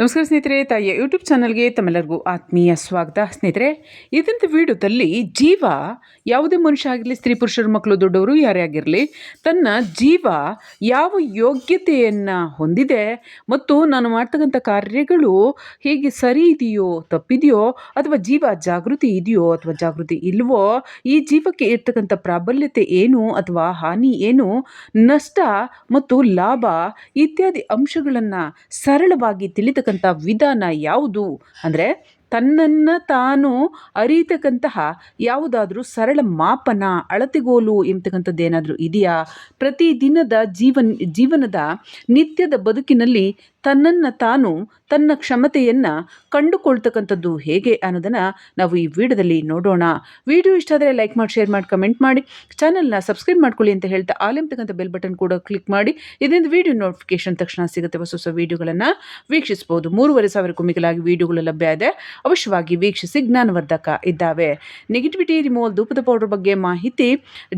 ನಮಸ್ಕಾರ ಸ್ನೇಹಿತರೆ, ತಾಯಿಯ ಯೂಟ್ಯೂಬ್ ಚಾನಲ್ಗೆ ತಮ್ಮೆಲ್ಲರಿಗೂ ಆತ್ಮೀಯ ಸ್ವಾಗತ. ಸ್ನೇಹಿತರೆ ಇದಂಥ ವಿಡಿಯೋದಲ್ಲಿ ಜೀವ ಯಾವುದೇ ಮನುಷ್ಯ ಆಗಿರಲಿ, ಸ್ತ್ರೀ ಪುರುಷರು, ಮಕ್ಕಳು, ದೊಡ್ಡವರು, ಯಾರೇ ಆಗಿರಲಿ, ತನ್ನ ಜೀವ ಯಾವ ಯೋಗ್ಯತೆಯನ್ನು ಹೊಂದಿದೆ ಮತ್ತು ನಾನು ಮಾಡ್ತಕ್ಕಂಥ ಕಾರ್ಯಗಳು ಹೇಗೆ ಸರಿ ಇದೆಯೋ, ತಪ್ಪಿದೆಯೋ, ಅಥವಾ ಜೀವ ಜಾಗೃತಿ ಇದೆಯೋ, ಅಥವಾ ಜಾಗೃತಿ ಇಲ್ವೋ, ಈ ಜೀವಕ್ಕೆ ಇರ್ತಕ್ಕಂಥ ಪ್ರಾಬಲ್ಯತೆ ಏನು, ಅಥವಾ ಹಾನಿ ಏನು, ನಷ್ಟ ಮತ್ತು ಲಾಭ ಇತ್ಯಾದಿ ಅಂಶಗಳನ್ನು ಸರಳವಾಗಿ ತಿಳಿತಕ್ಕಂಥ ವಿಧಾನ ಯಾವುದು? ಅಂದರೆ ತನ್ನನ್ನು ತಾನು ಅರಿತಕ್ಕಂತಹ ಯಾವುದಾದ್ರೂ ಸರಳ ಮಾಪನ, ಅಳತೆಗೋಲು ಎಂಬತಕ್ಕಂಥದ್ದು ಏನಾದರೂ ಇದೆಯಾ? ಪ್ರತಿದಿನದ ಜೀವನ್, ಜೀವನದ ನಿತ್ಯದ ಬದುಕಿನಲ್ಲಿ ತನ್ನನ್ನು ತಾನು ತನ್ನ ಕ್ಷಮತೆಯನ್ನು ಕಂಡುಕೊಳ್ತಕ್ಕಂಥದ್ದು ಹೇಗೆ ಅನ್ನೋದನ್ನು ನಾವು ಈ ವಿಡಿಯೋದಲ್ಲಿ ನೋಡೋಣ. ವಿಡಿಯೋ ಇಷ್ಟ ಆದರೆ ಲೈಕ್ ಮಾಡಿ, ಶೇರ್ ಮಾಡಿ, ಕಮೆಂಟ್ ಮಾಡಿ. ಚಾನಲ್ನ ಸಬ್ಸ್ಕ್ರೈಬ್ ಮಾಡ್ಕೊಳ್ಳಿ ಅಂತ ಹೇಳ್ತಾ ಆಲ್ ಎಂಬತಕ್ಕಂಥ ಬೆಲ್ ಬಟನ್ ಕೂಡ ಕ್ಲಿಕ್ ಮಾಡಿ. ಇದರಿಂದ ವಿಡಿಯೋ ನೋಟಿಫಿಕೇಶನ್ ತಕ್ಷಣ ಸಿಗುತ್ತೆ ಹೊಸ ಹೊಸ ವಿಡಿಯೋಗಳನ್ನು. ವೀಕ್ಷಿಸ್ಬೋದು. ಮೂರುವರೆ ಸಾವಿರಕ್ಕೂ ಮಿಗಿಲಾಗಿ ವಿಡಿಯೋಗಳು ಲಭ್ಯ ಇದೆ. ಅವಶ್ಯವಾಗಿ ವೀಕ್ಷಿಸಿ ಜ್ಞಾನವರ್ಧಕ ಇದ್ದಾವೆ. ನೆಗೆಟಿವಿಟಿ, ರಿಮೂವಲ್, ಧೂಪದ ಪೌಡರ್ ಬಗ್ಗೆ ಮಾಹಿತಿ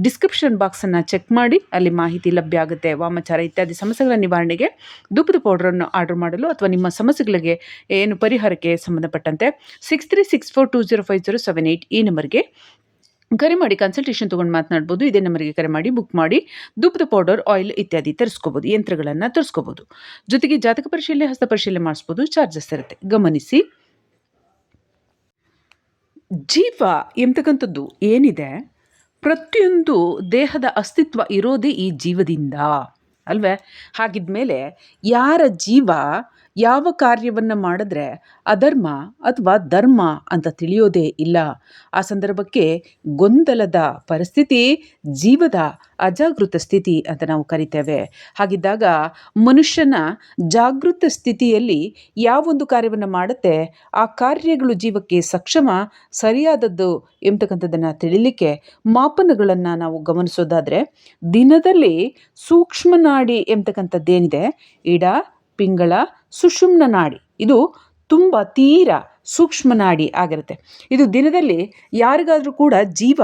ಡಿಸ್ಕ್ರಿಪ್ಷನ್ ಬಾಕ್ಸನ್ನು ಚೆಕ್ ಮಾಡಿ. ಅಲ್ಲಿ ಮಾಹಿತಿ ಲಭ್ಯ ಆಗುತ್ತೆ. ವಾಮಚಾರ ಇತ್ಯಾದಿ ಸಮಸ್ಯೆಗಳ ನಿವಾರಣೆಗೆ ಧೂಪದ ಪೌಡರನ್ನು ಆರ್ಡರ್ ಮಾಡಲು ಅಥವಾ ನಿಮ್ಮ ಸಮಸ್ಯೆಗಳಿಗೆ ಏನು ಪರಿಹಾರಕ್ಕೆ ಸಂಬಂಧಪಟ್ಟಂತೆ six three six four two zero five zero seven eight ಈ ನಂಬರ್ಗೆ ಕರೆ ಮಾಡಿ ಕನ್ಸಲ್ಟೇಷನ್ ತೊಗೊಂಡು ಮಾತನಾಡ್ಬೋದು. ಇದೇ ನಂಬರ್ಗೆ ಕರೆ ಮಾಡಿ ಬುಕ್ ಮಾಡಿ ಧೂಪದ ಪೌಡರ್ ಆಯಿಲ್ ಇತ್ಯಾದಿ ತರಿಸ್ಕೋಬೋದು. ಯಂತ್ರಗಳನ್ನು ತರಿಸ್ಕೋಬೋದು. ಜೊತೆಗೆ ಜಾತಕ ಪರಿಶೀಲನೆ, ಹಸ್ತ ಪರಿಶೀಲನೆ ಮಾಡಿಸ್ಬೋದು. ಚಾರ್ಜಸ್ ಇರುತ್ತೆ. ಗಮನಿಸಿ. ಜೀವ ಎಂತಕ್ಕಂಥದ್ದು? ಏನಿದೆ? ಪ್ರತಿಯೊಂದು ದೇಹದ ಅಸ್ತಿತ್ವ ಇರೋದೇ ಈ ಜೀವದಿಂದ. ಅಲ್ವೇ? ಹಾಗಿದ್ಮೇಲೆ ಯಾರ ಜೀವ ಯಾವ ಕಾರ್ಯವನ್ನು ಮಾಡಿದ್ರೆ ಅಧರ್ಮ ಅಥವಾ ಧರ್ಮ ಅಂತ ತಿಳಿಯೋದೇ ಇಲ್ಲ. ಆ ಸಂದರ್ಭಕ್ಕೆ ಗೊಂದಲದ ಪರಿಸ್ಥಿತಿ, ಜೀವದ ಅಜಾಗೃತ ಸ್ಥಿತಿ ಅಂತ ನಾವು ಕರಿತೇವೆ. ಹಾಗಿದ್ದಾಗ ಮನುಷ್ಯನ ಜಾಗೃತ ಸ್ಥಿತಿಯಲ್ಲಿ ಯಾವೊಂದು ಕಾರ್ಯವನ್ನು ಮಾಡುತ್ತೆ, ಆ ಕಾರ್ಯಗಳು ಜೀವಕ್ಕೆ ಸಕ್ಷಮ, ಸರಿಯಾದದ್ದು ಎಂಬತಕ್ಕಂಥದ್ದನ್ನು ತಿಳಿಲಿಕ್ಕೆ ಮಾಪನಗಳನ್ನು ನಾವು ಗಮನಿಸೋದಾದರೆ ದಿನದಲ್ಲಿ ಸೂಕ್ಷ್ಮನಾಡಿ ಎಂಬತಕ್ಕಂಥದ್ದೇನಿದೆ ಇಡ ಪಿಂಗಳ ಸುಷುಮ್ನ ನಾಡಿ. ಇದು ತುಂಬ ತೀರ ಸೂಕ್ಷ್ಮ ನಾಡಿ ಆಗಿರುತ್ತೆ. ಇದು ದಿನದಲ್ಲಿ ಯಾರಿಗಾದರೂ ಕೂಡ ಜೀವ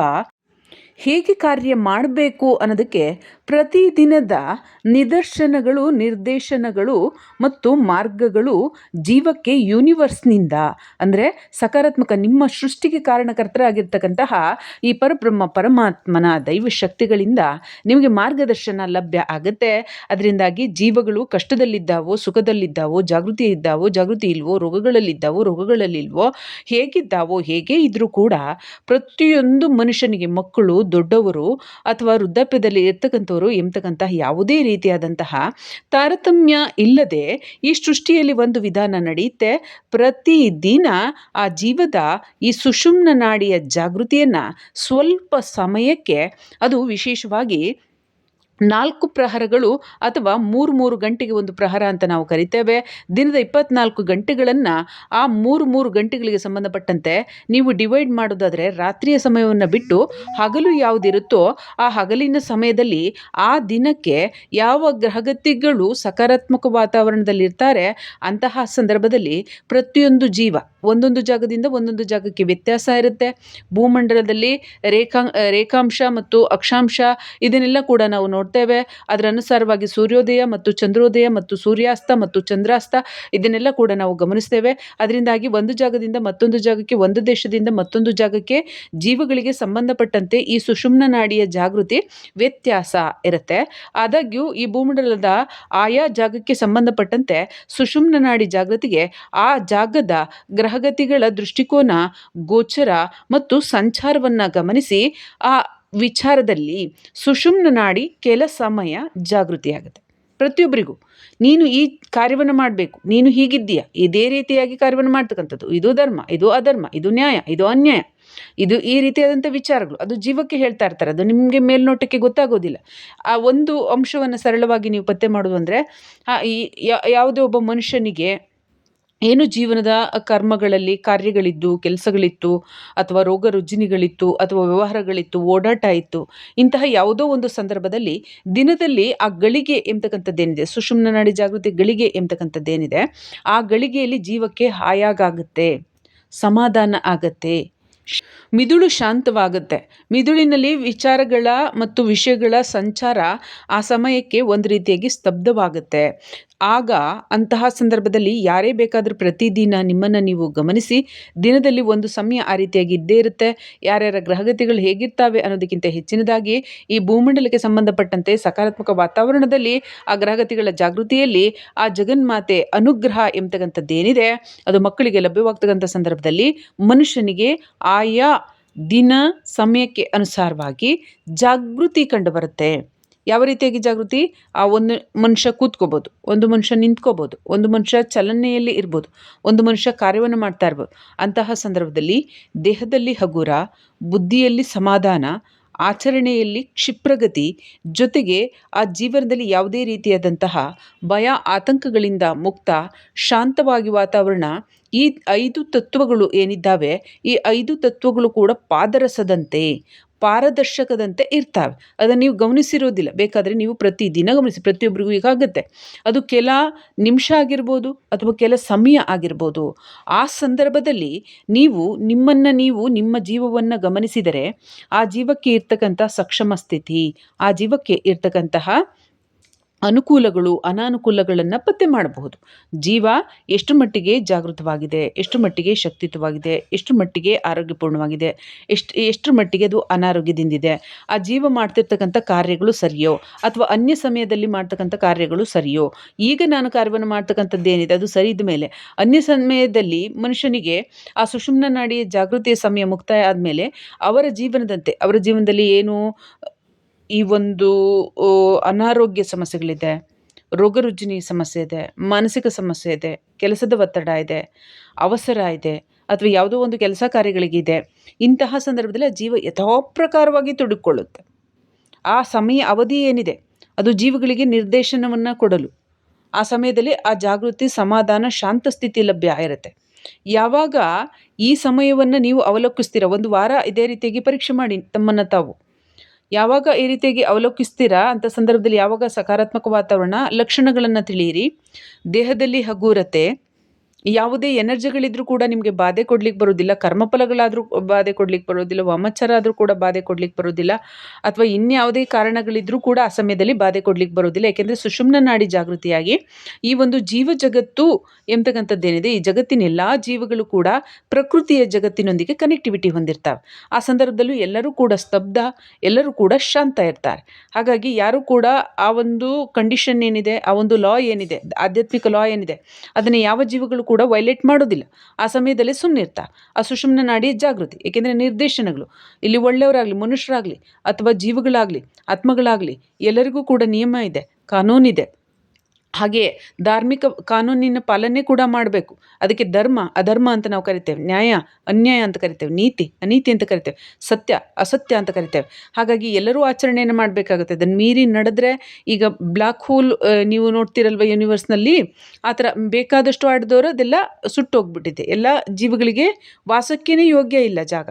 ಹೇಗೆ ಕಾರ್ಯ ಮಾಡಬೇಕು ಅನ್ನೋದಕ್ಕೆ ಪ್ರತಿದಿನದ ನಿದರ್ಶನಗಳು, ನಿರ್ದೇಶನಗಳು ಮತ್ತು ಮಾರ್ಗಗಳು ಜೀವಕ್ಕೆ ಯೂನಿವರ್ಸ್ನಿಂದ ಅಂದರೆ ಸಕಾರಾತ್ಮಕ ನಿಮ್ಮ ಸೃಷ್ಟಿಗೆ ಕಾರಣಕರ್ತರಾಗಿರ್ತಕ್ಕಂತಹ ಈ ಪರಬ್ರಹ್ಮ, ಪರಮಾತ್ಮನ ದೈವ ಶಕ್ತಿಗಳಿಂದ ನಿಮಗೆ ಮಾರ್ಗದರ್ಶನ ಲಭ್ಯ ಆಗುತ್ತೆ. ಅದರಿಂದಾಗಿ ಜೀವಗಳು ಕಷ್ಟದಲ್ಲಿದ್ದಾವೋ, ಸುಖದಲ್ಲಿದ್ದಾವೋ ಜಾಗೃತಿ ಇದ್ದಾವೋ ಜಾಗೃತಿ ಇಲ್ವೋ ರೋಗಗಳಲ್ಲಿದ್ದಾವೋ, ರೋಗಗಳಲ್ಲಿಲ್ವೋ, ಹೇಗಿದ್ದಾವೋ, ಹೇಗೆ ಇದ್ದರೂ ಕೂಡ ಪ್ರತಿಯೊಂದು ಮನುಷ್ಯನಿಗೆ ಮಕ್ಕಳು ದೊಡ್ಡವರು ಅಥವಾ ವೃದ್ಧಾಪ್ಯದಲ್ಲಿ ಇರ್ತಕ್ಕಂಥವರು ಎಂಬತಕ್ಕಂತಹ ಯಾವುದೇ ರೀತಿಯಾದಂತಹ ತಾರತಮ್ಯ ಇಲ್ಲದೆ ಈ ಸೃಷ್ಟಿಯಲ್ಲಿ ಒಂದು ವಿಧಾನ ನಡೆಯುತ್ತೆ. ಪ್ರತಿ ದಿನ ಆ ಜೀವದ ಈ ಸುಷುಮ್ನ ನಾಡಿಯ ಜಾಗೃತಿಯನ್ನು ಸ್ವಲ್ಪ ಸಮಯಕ್ಕೆ ಅದು ವಿಶೇಷವಾಗಿ ನಾಲ್ಕು ಪ್ರಹರಗಳು ಅಥವಾ ಮೂರು ಮೂರು ಗಂಟೆಗೆ ಒಂದು ಪ್ರಹರ ಅಂತ ನಾವು ಕರಿತೇವೆ. ದಿನದ ಇಪ್ಪತ್ನಾಲ್ಕು ಗಂಟೆಗಳನ್ನು ಆ ಮೂರು ಮೂರು ಗಂಟೆಗಳಿಗೆ ಸಂಬಂಧಪಟ್ಟಂತೆ ನೀವು ಡಿವೈಡ್ ಮಾಡೋದಾದರೆ ರಾತ್ರಿಯ ಸಮಯವನ್ನು ಬಿಟ್ಟು ಹಗಲು ಯಾವುದಿರುತ್ತೋ ಆ ಹಗಲಿನ ಸಮಯದಲ್ಲಿ ಆ ದಿನಕ್ಕೆ ಯಾವ ಗ್ರಹಗತಿಗಳು ಸಕಾರಾತ್ಮಕ ವಾತಾವರಣದಲ್ಲಿರ್ತಾರೆ ಅಂತಹ ಸಂದರ್ಭದಲ್ಲಿ ಪ್ರತಿಯೊಂದು ಜೀವ ಒಂದೊಂದು ಜಾಗದಿಂದ ಒಂದೊಂದು ಜಾಗಕ್ಕೆ ವ್ಯತ್ಯಾಸ ಇರುತ್ತೆ. ಭೂಮಂಡಲದಲ್ಲಿ ರೇಖಾ, ರೇಖಾಂಶ ಮತ್ತು ಅಕ್ಷಾಂಶ ಇದನ್ನೆಲ್ಲ ಕೂಡ ನಾವು ನೋಡ್ತೇವೆ. ಅದರ ಅನುಸಾರವಾಗಿ ಸೂರ್ಯೋದಯ ಮತ್ತು ಚಂದ್ರೋದಯ ಮತ್ತು ಸೂರ್ಯಾಸ್ತ ಮತ್ತು ಚಂದ್ರಾಸ್ತ ಇದನ್ನೆಲ್ಲ ಕೂಡ ನಾವು ಗಮನಿಸ್ತೇವೆ. ಅದರಿಂದಾಗಿ ಒಂದು ಜಾಗದಿಂದ ಮತ್ತೊಂದು ಜಾಗಕ್ಕೆ, ಒಂದು ದೇಶದಿಂದ ಮತ್ತೊಂದು ಜಾಗಕ್ಕೆ ಜೀವಗಳಿಗೆ ಸಂಬಂಧಪಟ್ಟಂತೆ ಈ ಸುಷುಮ್ನ ನಾಡಿಯ ಜಾಗೃತಿ ವ್ಯತ್ಯಾಸ ಇರುತ್ತೆ. ಆದಾಗ್ಯೂ ಈ ಭೂಮಂಡಲದ ಆಯಾ ಜಾಗಕ್ಕೆ ಸಂಬಂಧಪಟ್ಟಂತೆ ಸುಷುಮ್ನ ನಾಡಿ ಜಾಗೃತಿಗೆ ಆ ಜಾಗದ ಗ್ರಹಗತಿಗಳ ದೃಷ್ಟಿಕೋನ, ಗೋಚರ ಮತ್ತು ಸಂಚಾರವನ್ನು ಗಮನಿಸಿ ಆ ವಿಚಾರದಲ್ಲಿ ಸುಷುಮ್ನ ನಾಡಿ ಕೆಲ ಸಮಯ ಜಾಗೃತಿಯಾಗುತ್ತೆ. ಪ್ರತಿಯೊಬ್ಬರಿಗೂ, ನೀನು ಈ ಕಾರ್ಯವನ್ನು ಮಾಡಬೇಕು, ನೀನು ಹೀಗಿದ್ದೀಯ, ಇದೇ ರೀತಿಯಾಗಿ ಕಾರ್ಯವನ್ನು ಮಾಡ್ತಕ್ಕಂಥದ್ದು, ಇದು ಧರ್ಮ, ಇದು ಅಧರ್ಮ, ಇದು ನ್ಯಾಯ, ಇದು ಅನ್ಯಾಯ, ಇದು ಈ ರೀತಿಯಾದಂಥ ವಿಚಾರಗಳು, ಅದು ಜೀವಕ್ಕೆ ಹೇಳ್ತಾ ಇರ್ತಾರೆ, ಅದು ನಿಮಗೆ ಮೇಲ್ನೋಟಕ್ಕೆ ಗೊತ್ತಾಗೋದಿಲ್ಲ. ಆ ಒಂದು ಅಂಶವನ್ನು ಸರಳವಾಗಿ ನೀವು ಪತ್ತೆ ಮಾಡೋದು ಅಂದರೆ ಈ ಯಾವುದೇ ಒಬ್ಬ ಮನುಷ್ಯನಿಗೆ ಏನು ಜೀವನದ ಕರ್ಮಗಳಲ್ಲಿ ಕಾರ್ಯಗಳಿದ್ದು, ಕೆಲಸಗಳಿತ್ತು, ಅಥವಾ ರೋಗ ರುಜಿನಿಗಳಿತ್ತು, ಅಥವಾ ವ್ಯವಹಾರಗಳಿತ್ತು, ಓಡಾಟ ಇತ್ತು, ಇಂತಹ ಯಾವುದೋ ಒಂದು ಸಂದರ್ಭದಲ್ಲಿ ದಿನದಲ್ಲಿ ಆ ಗಳಿಗೆ ಎಂಬತಕ್ಕಂಥದ್ದೇನಿದೆ, ಸುಷುಮ್ನ ನಾಡಿ ಜಾಗೃತಿ ಗಳಿಗೆ ಎಂಬತಕ್ಕಂಥದ್ದೇನಿದೆ, ಆ ಗಳಿಗೆಯಲ್ಲಿ ಜೀವಕ್ಕೆ ಹಾಯಾಗುತ್ತೆ ಸಮಾಧಾನ ಆಗತ್ತೆ, ಮಿದುಳು ಶಾಂತವಾಗುತ್ತೆ. ಮಿದುಳಿನಲ್ಲಿ ವಿಚಾರಗಳ ಮತ್ತು ವಿಷಯಗಳ ಸಂಚಾರ ಆ ಸಮಯಕ್ಕೆ ಒಂದು ರೀತಿಯಾಗಿ ಸ್ತಬ್ಧವಾಗುತ್ತೆ. ಆಗ ಅಂತಹ ಸಂದರ್ಭದಲ್ಲಿ ಯಾರೇ ಬೇಕಾದರೂ ಪ್ರತಿದಿನ ನಿಮ್ಮನ್ನು ನೀವು ಗಮನಿಸಿ, ದಿನದಲ್ಲಿ ಒಂದು ಸಮಯ ಆ ರೀತಿಯಾಗಿ ಇದ್ದೇ ಇರುತ್ತೆ. ಯಾರ್ಯಾರ ಗ್ರಹಗತಿಗಳು ಹೇಗಿರ್ತಾವೆ ಅನ್ನೋದಕ್ಕಿಂತ ಹೆಚ್ಚಿನದಾಗಿ ಈ ಭೂಮಂಡಲಕ್ಕೆ ಸಂಬಂಧಪಟ್ಟಂತೆ ಸಕಾರಾತ್ಮಕ ವಾತಾವರಣದಲ್ಲಿ ಆ ಗ್ರಹಗತಿಗಳ ಜಾಗೃತಿಯಲ್ಲಿ ಆ ಜಗನ್ಮಾತೆ ಅನುಗ್ರಹ ಎಂಬತಕ್ಕಂಥದ್ದೇನಿದೆ, ಅದು ಮಕ್ಕಳಿಗೆ ಲಭ್ಯವಾಗ್ತಕ್ಕಂಥ ಸಂದರ್ಭದಲ್ಲಿ ಮನುಷ್ಯನಿಗೆ ಆಯಾ ದಿನ ಸಮಯಕ್ಕೆ ಅನುಸಾರವಾಗಿ ಜಾಗೃತಿ ಕಂಡುಬರುತ್ತೆ ಯಾವ ರೀತಿಯಾಗಿ ಜಾಗೃತಿ? ಆ ಒಂದು ಮನುಷ್ಯ ಕೂತ್ಕೋಬೋದು, ಒಂದು ಮನುಷ್ಯ ನಿಂತ್ಕೋಬೋದು, ಒಂದು ಮನುಷ್ಯ ಚಲನೆಯಲ್ಲಿ ಇರ್ಬೋದು, ಒಂದು ಮನುಷ್ಯ ಕಾರ್ಯವನ್ನು ಮಾಡ್ತಾ ಇರ್ಬೋದು. ಅಂತಹ ಸಂದರ್ಭದಲ್ಲಿ ದೇಹದಲ್ಲಿ ಹಗುರ, ಬುದ್ಧಿಯಲ್ಲಿ ಸಮಾಧಾನ, ಆಚರಣೆಯಲ್ಲಿ ಕ್ಷಿಪ್ರಗತಿ ಜೊತೆಗೆ ಆ ಜೀವನದಲ್ಲಿ ಯಾವುದೇ ರೀತಿಯಾದಂತಹ ಭಯ, ಆತಂಕಗಳಿಂದ ಮುಕ್ತ, ಶಾಂತವಾಗಿ ವಾತಾವರಣ ಈ ಐದು ತತ್ವಗಳು ಏನಿದ್ದಾವೆ? ಈ ಐದು ತತ್ವಗಳು ಕೂಡ ಪಾದರಸದಂತೆ ಪಾರದರ್ಶಕದಂತೆ ಇರ್ತವೆ. ಅದನ್ನು ನೀವು ಗಮನಿಸಿರೋದಿಲ್ಲ. ಬೇಕಾದರೆ ನೀವು ಪ್ರತಿದಿನ ಗಮನಿಸಿ. ಪ್ರತಿಯೊಬ್ಬರಿಗೂ ಈಗಾಗುತ್ತೆ ಅದು ಕೆಲ ನಿಮಿಷ ಆಗಿರ್ಬೋದು ಅಥವಾ ಕೆಲ ಸಮಯ ಆಗಿರ್ಬೋದು. ಆ ಸಂದರ್ಭದಲ್ಲಿ ನೀವು ನಿಮ್ಮನ್ನು ನೀವು ನಿಮ್ಮ ಜೀವವನ್ನು ಗಮನಿಸಿದರೆ ಆ ಜೀವಕ್ಕೆ ಇರ್ತಕ್ಕಂಥ ಸಕ್ಷಮ ಸ್ಥಿತಿ, ಆ ಜೀವಕ್ಕೆ ಇರ್ತಕ್ಕಂತಹ ಅನುಕೂಲಗಳು, ಅನಾನುಕೂಲಗಳನ್ನು ಪತ್ತೆ ಮಾಡಬಹುದು. ಜೀವ ಎಷ್ಟು ಮಟ್ಟಿಗೆ ಜಾಗೃತವಾಗಿದೆ, ಎಷ್ಟು ಮಟ್ಟಿಗೆ ಶಕ್ತಿಯುತವಾಗಿದೆ, ಎಷ್ಟು ಮಟ್ಟಿಗೆ ಆರೋಗ್ಯಪೂರ್ಣವಾಗಿದೆ, ಎಷ್ಟು ಎಷ್ಟು ಮಟ್ಟಿಗೆ ಅದು ಅನಾರೋಗ್ಯದಿಂದಿದೆ, ಆ ಜೀವ ಮಾಡ್ತಿರ್ತಕ್ಕಂಥ ಕಾರ್ಯಗಳು ಸರಿಯೋ, ಅಥವಾ ಅನ್ಯ ಸಮಯದಲ್ಲಿ ಮಾಡ್ತಕ್ಕಂಥ ಕಾರ್ಯಗಳು ಸರಿಯೋ? ಈಗ ನಾನು ಕಾರ್ಯವನ್ನು ಮಾಡ್ತಕ್ಕಂಥದ್ದು ಏನಿದೆ, ಅದು ಸರಿ ಇದ್ದ ಮೇಲೆ ಅನ್ಯ ಸಮಯದಲ್ಲಿ ಮನುಷ್ಯನಿಗೆ ಆ ಸುಷುಮ್ನ ನಾಡಿಯ ಜಾಗೃತಿಯ ಸಮಯ ಮುಕ್ತಾಯ ಆದಮೇಲೆ, ಅವರ ಜೀವನದಂತೆ, ಅವರ ಜೀವನದಲ್ಲಿ ಏನು ಈ ಒಂದು ಅನಾರೋಗ್ಯ ಸಮಸ್ಯೆಗಳಿದೆ ರೋಗ ರುಜಿನಿ ಸಮಸ್ಯೆ ಇದೆ, ಮಾನಸಿಕ ಸಮಸ್ಯೆ ಇದೆ, ಕೆಲಸದ ಒತ್ತಡ ಇದೆ, ಅವಸರ ಇದೆ, ಅಥವಾ ಯಾವುದೋ ಒಂದು ಕೆಲಸ ಕಾರ್ಯಗಳಿಗಿದೆ, ಇಂತಹ ಸಂದರ್ಭದಲ್ಲಿ ಜೀವ ಯಥೋಪ್ರಕಾರವಾಗಿ ತುಡುಕೊಳ್ಳುತ್ತೆ. ಆ ಸಮಯ ಅವಧಿ ಏನಿದೆ, ಅದು ಜೀವಗಳಿಗೆ ನಿರ್ದೇಶನವನ್ನು ಕೊಡಲು. ಆ ಸಮಯದಲ್ಲಿ ಆ ಜಾಗೃತಿ, ಸಮಾಧಾನ, ಶಾಂತ ಸ್ಥಿತಿ ಲಭ್ಯ ಇರುತ್ತೆ. ಯಾವಾಗ ಈ ಸಮಯವನ್ನು ನೀವು ಅವಲೋಕಿಸ್ತೀರ, ಒಂದು ವಾರ ಇದೇ ರೀತಿಯಾಗಿ ಪರೀಕ್ಷೆ ಮಾಡಿ ತಮ್ಮನ್ನು ತಾವು. ಯಾವಾಗ ಈ ರೀತಿಯಾಗಿ ಅವಲೋಕಿಸ್ತೀರಾ ಅಂತ ಸಂದರ್ಭದಲ್ಲಿ ಯಾವಾಗ ಸಕಾರಾತ್ಮಕ ವಾತಾವರಣ ಲಕ್ಷಣಗಳನ್ನು ತಿಳಿಯಿರಿ. ದೇಹದಲ್ಲಿ ಹಗೂರತೆ ಯಾವುದೇ ಎನರ್ಜಿಗಳಿದ್ರೂ ಕೂಡ ನಿಮಗೆ ಬಾಧೆ ಕೊಡ್ಲಿಕ್ಕೆ ಬರೋದಿಲ್ಲ ಕರ್ಮಫಲಗಳಾದರೂ ಬಾಧೆ ಕೊಡ್ಲಿಕ್ಕೆ ಬರೋದಿಲ್ಲ ವಾಮಚಾರ ಆದರೂ ಕೂಡ ಬಾಧೆ ಕೊಡ್ಲಿಕ್ಕೆ ಬರೋದಿಲ್ಲ ಅಥವಾ ಇನ್ಯಾವುದೇ ಕಾರಣಗಳಿದ್ರೂ ಕೂಡ ಆ ಸಮಯದಲ್ಲಿ ಬಾಧೆ ಕೊಡ್ಲಿಕ್ಕೆ ಬರೋದಿಲ್ಲ ಯಾಕೆಂದರೆ ಸುಷುಮ್ನ ನಾಡಿ ಜಾಗೃತಿಯಾಗಿ ಈ ಒಂದು ಜೀವ ಜಗತ್ತು ಎಂಬತಕ್ಕಂಥದ್ದೇನಿದೆ ಈ ಜಗತ್ತಿನ ಎಲ್ಲ ಜೀವಗಳು ಕೂಡ ಪ್ರಕೃತಿಯ ಜಗತ್ತಿನೊಂದಿಗೆ ಕನೆಕ್ಟಿವಿಟಿ ಹೊಂದಿರ್ತಾವೆ. ಆ ಸಂದರ್ಭದಲ್ಲೂ ಎಲ್ಲರೂ ಕೂಡ ಸ್ತಬ್ಧ, ಎಲ್ಲರೂ ಕೂಡ ಶಾಂತ ಇರ್ತಾರೆ. ಹಾಗಾಗಿ ಯಾರು ಕೂಡ ಆ ಒಂದು ಕಂಡೀಷನ್ ಏನಿದೆ, ಆ ಒಂದು ಲಾ ಏನಿದೆ, ಆಧ್ಯಾತ್ಮಿಕ ಲಾ ಏನಿದೆ, ಅದನ್ನು ಯಾವ ಜೀವಗಳು ಕೂಡ ವೈಲೇಟ್ ಮಾಡೋದಿಲ್ಲ. ಆ ಸಮಯದಲ್ಲಿ ಸುಮ್ಮನೆ ಇರ್ತಾರೆ. ಆ ಸುಷುಮ್ನ ನಾಡಿ ಜಾಗೃತಿ, ಏಕೆಂದರೆ ನಿರ್ದೇಶನಗಳು. ಇಲ್ಲಿ ಒಳ್ಳೆಯವರಾಗಲಿ, ಮನುಷ್ಯರಾಗಲಿ, ಅಥವಾ ಜೀವಗಳಾಗಲಿ, ಆತ್ಮಗಳಾಗಲಿ ಎಲ್ಲರಿಗೂ ಕೂಡ ನಿಯಮ ಇದೆ, ಕಾನೂನಿದೆ. ಹಾಗೆ ಧಾರ್ಮಿಕ ಕಾನೂನಿನ ಪಾಲನೆ ಕೂಡ ಮಾಡಬೇಕು. ಅದಕ್ಕೆ ಧರ್ಮ, ಅಧರ್ಮ ಅಂತ ನಾವು ಕರಿತೇವೆ. ನ್ಯಾಯ, ಅನ್ಯಾಯ ಅಂತ ಕರಿತೇವೆ. ನೀತಿ, ಅನೀತಿ ಅಂತ ಕರಿತೇವೆ. ಸತ್ಯ, ಅಸತ್ಯ ಅಂತ ಕರಿತೇವೆ. ಹಾಗಾಗಿ ಎಲ್ಲರೂ ಆಚರಣೆಯನ್ನು ಮಾಡಬೇಕಾಗುತ್ತೆ. ಅದನ್ನು ಮೀರಿ ನಡೆದ್ರೆ ಈಗ ಬ್ಲ್ಯಾಕ್ ಹೋಲ್ ನೀವು ನೋಡ್ತಿರಲ್ವ ಯೂನಿವರ್ಸ್ನಲ್ಲಿ ಆ ಥರ ಬೇಕಾದಷ್ಟು ಆಡಿದವರು ಅದೆಲ್ಲ ಸುಟ್ಟೋಗ್ಬಿಟ್ಟಿದೆ. ಎಲ್ಲ ಜೀವಗಳಿಗೆ ವಾಸಕ್ಕೇ ಯೋಗ್ಯ ಇಲ್ಲ ಜಾಗ.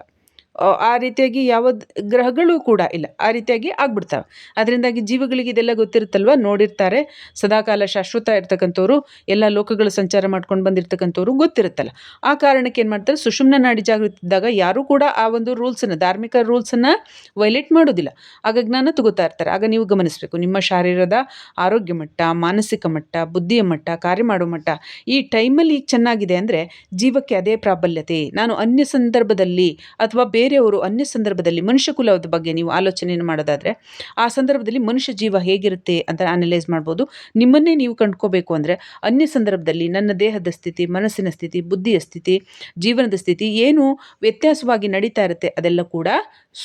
ಆ ರೀತಿಯಾಗಿ ಯಾವ ಗ್ರಹಗಳು ಕೂಡ ಇಲ್ಲ. ಆ ರೀತಿಯಾಗಿ ಆಗ್ಬಿಡ್ತಾವೆ. ಅದರಿಂದಾಗಿ ಜೀವಗಳಿಗೆ ಇದೆಲ್ಲ ಗೊತ್ತಿರುತ್ತಲ್ವ? ನೋಡಿರ್ತಾರೆ. ಸದಾಕಾಲ ಶಾಶ್ವತ ಇರ್ತಕ್ಕಂಥವ್ರು, ಎಲ್ಲ ಲೋಕಗಳು ಸಂಚಾರ ಮಾಡ್ಕೊಂಡು ಬಂದಿರ್ತಕ್ಕಂಥವ್ರು ಗೊತ್ತಿರುತ್ತಲ್ಲ. ಆ ಕಾರಣಕ್ಕೆ ಏನು ಮಾಡ್ತಾರೆ? ಸುಷುಮ್ನ ನಾಡಿ ಜಾಗೃತಿದ್ದಾಗ ಯಾರೂ ಕೂಡ ಆ ಒಂದು ರೂಲ್ಸನ್ನು ಧಾರ್ಮಿಕ ರೂಲ್ಸನ್ನು ವೈಲೇಟ್ ಮಾಡೋದಿಲ್ಲ. ಆಗ ಜ್ಞಾನ ತಗೋತಾ ಇರ್ತಾರೆ. ಆಗ ನೀವು ಗಮನಿಸಬೇಕು. ನಿಮ್ಮ ಶಾರೀರದ ಆರೋಗ್ಯ ಮಟ್ಟ, ಮಾನಸಿಕ ಮಟ್ಟ, ಬುದ್ಧಿಯ ಮಟ್ಟ, ಕಾರ್ಯ ಮಾಡೋ ಮಟ್ಟ, ಈ ಟೈಮಲ್ಲಿ ಈಗ ಚೆನ್ನಾಗಿದೆ ಅಂದರೆ ಜೀವಕ್ಕೆ ಅದೇ ಪ್ರಾಬಲ್ಯತೆ. ನಾನು ಅನ್ಯ ಸಂದರ್ಭದಲ್ಲಿ ಅಥವಾ ಬೇರೆ ಬೇರೆಯವರು ಅನ್ಯ ಸಂದರ್ಭದಲ್ಲಿ ಮನುಷ್ಯ ಕುಲದ ಬಗ್ಗೆ ನೀವು ಆಲೋಚನೆಯನ್ನು ಮಾಡೋದಾದರೆ, ಆ ಸಂದರ್ಭದಲ್ಲಿ ಮನುಷ್ಯ ಜೀವ ಹೇಗಿರುತ್ತೆ ಅಂತ ಅನಲೈಸ್ ಮಾಡ್ಬೋದು. ನಿಮ್ಮನ್ನೇ ನೀವು ಕಂಡ್ಕೋಬೇಕು ಅಂದರೆ ಅನ್ಯ ಸಂದರ್ಭದಲ್ಲಿ ನನ್ನ ದೇಹದ ಸ್ಥಿತಿ, ಮನಸ್ಸಿನ ಸ್ಥಿತಿ, ಬುದ್ಧಿಯ ಸ್ಥಿತಿ, ಜೀವನದ ಸ್ಥಿತಿ ಏನು ವ್ಯತ್ಯಾಸವಾಗಿ ನಡೀತಾ ಇರುತ್ತೆ ಅದೆಲ್ಲ ಕೂಡ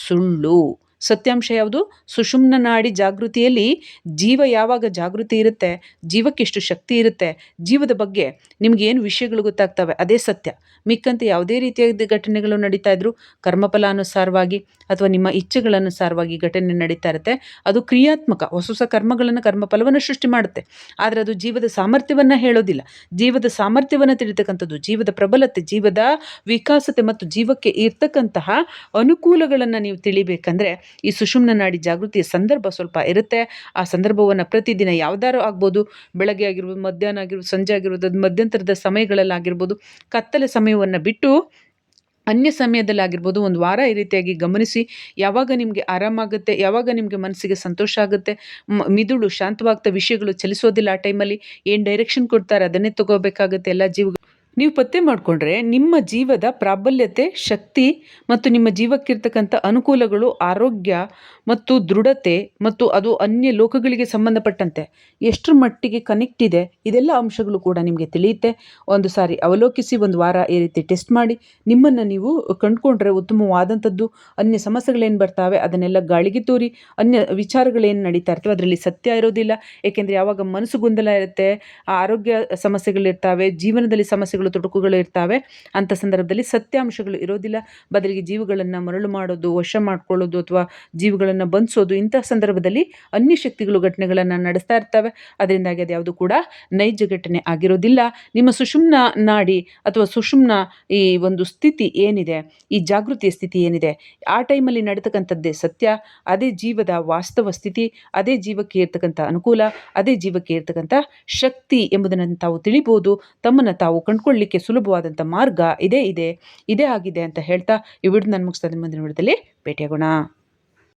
ಸುಳ್ಳು. ಸತ್ಯಾಂಶ ಯಾವುದು? ಸುಷುಮ್ನ ನಾಡಿ ಜಾಗೃತಿಯಲ್ಲಿ ಜೀವ ಯಾವಾಗ ಜಾಗೃತಿ ಇರುತ್ತೆ? ಜೀವಕ್ಕೆಷ್ಟು ಶಕ್ತಿ ಇರುತ್ತೆ? ಜೀವದ ಬಗ್ಗೆ ನಿಮ್ಗೆ ಏನು ವಿಷಯಗಳು ಗೊತ್ತಾಗ್ತವೆ? ಅದೇ ಸತ್ಯ. ಮಿಕ್ಕಂತೆ ಯಾವುದೇ ರೀತಿಯಾದ ಘಟನೆಗಳು ನಡೀತಾ ಇದ್ರು ಕರ್ಮಫಲಾನುಸಾರವಾಗಿ ಅಥವಾ ನಿಮ್ಮ ಇಚ್ಛೆಗಳನುಸಾರವಾಗಿ ಘಟನೆ ನಡೀತಾ ಇರುತ್ತೆ. ಅದು ಕ್ರಿಯಾತ್ಮಕ, ಹೊಸ ಹೊಸ ಕರ್ಮಗಳನ್ನು ಕರ್ಮಫಲವನ್ನು ಸೃಷ್ಟಿ ಮಾಡುತ್ತೆ. ಆದರೆ ಅದು ಜೀವದ ಸಾಮರ್ಥ್ಯವನ್ನು ಹೇಳೋದಿಲ್ಲ. ಜೀವದ ಸಾಮರ್ಥ್ಯವನ್ನು ತಿಳಿತಕ್ಕಂಥದ್ದು, ಜೀವದ ಪ್ರಬಲತೆ, ಜೀವದ ವಿಕಾಸತೆ ಮತ್ತು ಜೀವಕ್ಕೆ ಇರ್ತಕ್ಕಂತಹ ಅನುಕೂಲಗಳನ್ನು ನೀವು ತಿಳಿಬೇಕಂದ್ರೆ ಈ ಸುಷುಮ್ನ ನಾಡಿ ಜಾಗೃತಿಯ ಸಂದರ್ಭ ಸ್ವಲ್ಪ ಇರುತ್ತೆ. ಆ ಸಂದರ್ಭವನ್ನು ಪ್ರತಿದಿನ ಯಾವ್ದಾರು ಆಗ್ಬೋದು. ಬೆಳಗ್ಗೆ ಆಗಿರ್ಬೋದು, ಮಧ್ಯಾಹ್ನ ಆಗಿರ್ಬೋದು, ಸಂಜೆ ಆಗಿರ್ಬೋದು, ಅದು ಮಧ್ಯಂತರದ ಸಮಯಗಳಲ್ಲಾಗಿರ್ಬೋದು ಕತ್ತಲೆ ಸಮಯವನ್ನು ಬಿಟ್ಟು ಅನ್ಯ ಸಮಯದಲ್ಲಾಗಿರ್ಬೋದು ಒಂದು ವಾರ ಈ ರೀತಿಯಾಗಿ ಗಮನಿಸಿ. ಯಾವಾಗ ನಿಮಗೆ ಆರಾಮಾಗುತ್ತೆ, ಯಾವಾಗ ನಿಮಗೆ ಮನಸ್ಸಿಗೆ ಸಂತೋಷ ಆಗುತ್ತೆ ಮಿದುಳು ಶಾಂತವಾಗ್ತಾ ವಿಷಯಗಳು ಚಲಿಸೋದಿಲ್ಲ ಆ ಟೈಮಲ್ಲಿ ಏನು ಡೈರೆಕ್ಷನ್ ಕೊಡ್ತಾರೆ ಅದನ್ನೇ ತಗೋಬೇಕಾಗುತ್ತೆ ಎಲ್ಲ ಜೀವ ನೀವು ಪತ್ತೆ ಮಾಡಿಕೊಂಡ್ರೆ ನಿಮ್ಮ ಜೀವದ ಪ್ರಾಬಲ್ಯತೆ, ಶಕ್ತಿ ಮತ್ತು ನಿಮ್ಮ ಜೀವಕ್ಕಿರ್ತಕ್ಕಂಥ ಅನುಕೂಲಗಳು, ಆರೋಗ್ಯ ಮತ್ತು ದೃಢತೆ ಮತ್ತು ಅದು ಅನ್ಯ ಲೋಕಗಳಿಗೆ ಸಂಬಂಧಪಟ್ಟಂತೆ ಎಷ್ಟರ ಮಟ್ಟಿಗೆ ಕನೆಕ್ಟ್ ಇದೆ, ಇದೆಲ್ಲ ಅಂಶಗಳು ಕೂಡ ನಿಮಗೆ ತಿಳಿಯುತ್ತೆ. ಒಂದು ಸಾರಿ ಅವಲೋಕಿಸಿ, ಒಂದು ವಾರ ಈ ರೀತಿ ಟೆಸ್ಟ್ ಮಾಡಿ, ನಿಮ್ಮನ್ನು ನೀವು ಕಂಡುಕೊಂಡ್ರೆ ಉತ್ತಮವಾದಂಥದ್ದು. ಅನ್ಯ ಸಮಸ್ಯೆಗಳೇನು ಬರ್ತಾವೆ, ಅದನ್ನೆಲ್ಲ ಗಾಳಿಗೆ ತೋರಿ, ಅನ್ಯ ವಿಚಾರಗಳೇನು ನಡೀತಾ ಇರ್ತವೆ, ಅದರಲ್ಲಿ ಸತ್ಯ ಇರೋದಿಲ್ಲ. ಏಕೆಂದರೆ ಯಾವಾಗ ಮನಸ್ಸು ಗೊಂದಲ ಇರುತ್ತೆ ಆರೋಗ್ಯ ಸಮಸ್ಯೆಗಳಿರ್ತಾವೆ, ಜೀವನದಲ್ಲಿ ಸಮಸ್ಯೆಗಳು ತೊಡಕುಗಳು ಇರ್ತಾವೆ. ಅಂತ ಸಂದರ್ಭದಲ್ಲಿ ಸತ್ಯಾಂಶಗಳು ಇರೋದಿಲ್ಲ. ಬದಲಿಗೆ ಜೀವಗಳನ್ನು ಮರಳು ಮಾಡೋದು, ವಶ ಮಾಡ್ಕೊಳ್ಳೋದು ಅಥವಾ ಜೀವಗಳನ್ನು ಬಂಧಿಸೋದು, ಇಂಥ ಸಂದರ್ಭದಲ್ಲಿ ಅನ್ಯ ಶಕ್ತಿಗಳು ಘಟನೆಗಳನ್ನು ನಡೆಸ್ತಾ ಇರ್ತವೆ. ಅದರಿಂದಾಗಿ ಅದು ಯಾವುದು ಕೂಡ ನೈಜ ಘಟನೆ ಆಗಿರೋದಿಲ್ಲ. ನಿಮ್ಮ ಸುಷುಮ್ನ ನಾಡಿ ಅಥವಾ ಸುಷುಮ್ನ ಈ ಒಂದು ಸ್ಥಿತಿ ಏನಿದೆ? ಈ ಜಾಗೃತಿಯ ಸ್ಥಿತಿ ಏನಿದೆ? ಆ ಟೈಮಲ್ಲಿ ನಡೀತಕ್ಕಂಥದ್ದೇ ಸತ್ಯ, ಅದೇ ಜೀವದ ವಾಸ್ತವ ಸ್ಥಿತಿ, ಅದೇ ಜೀವಕ್ಕೆ ಇರ್ತಕ್ಕಂಥ ಅನುಕೂಲ, ಅದೇ ಜೀವಕ್ಕೆ ಇರ್ತಕ್ಕಂಥ ಶಕ್ತಿ ಎಂಬುದನ್ನು ತಾವು ತಿಳಿಬೋದು. ತಮ್ಮನ್ನು ತಾವು ಕಂಡುಕೊಳ್ಳಿಕ್ಕೆ ಸುಲಭವಾದಂಥ ಮಾರ್ಗ ಇದೇ, ಇದೆ, ಇದೇ ಆಗಿದೆ ಅಂತ ಹೇಳ್ತಾ ಈ ವಿಡಿಯೋ ನಾನು ಮುಗಿಸ್ತಾ ಇದ್ದೀನಿ ಮುಂದಿನ ವಿಡಿಯೋದಲ್ಲಿ. ಭೇಟಿಯಾಗೋಣ.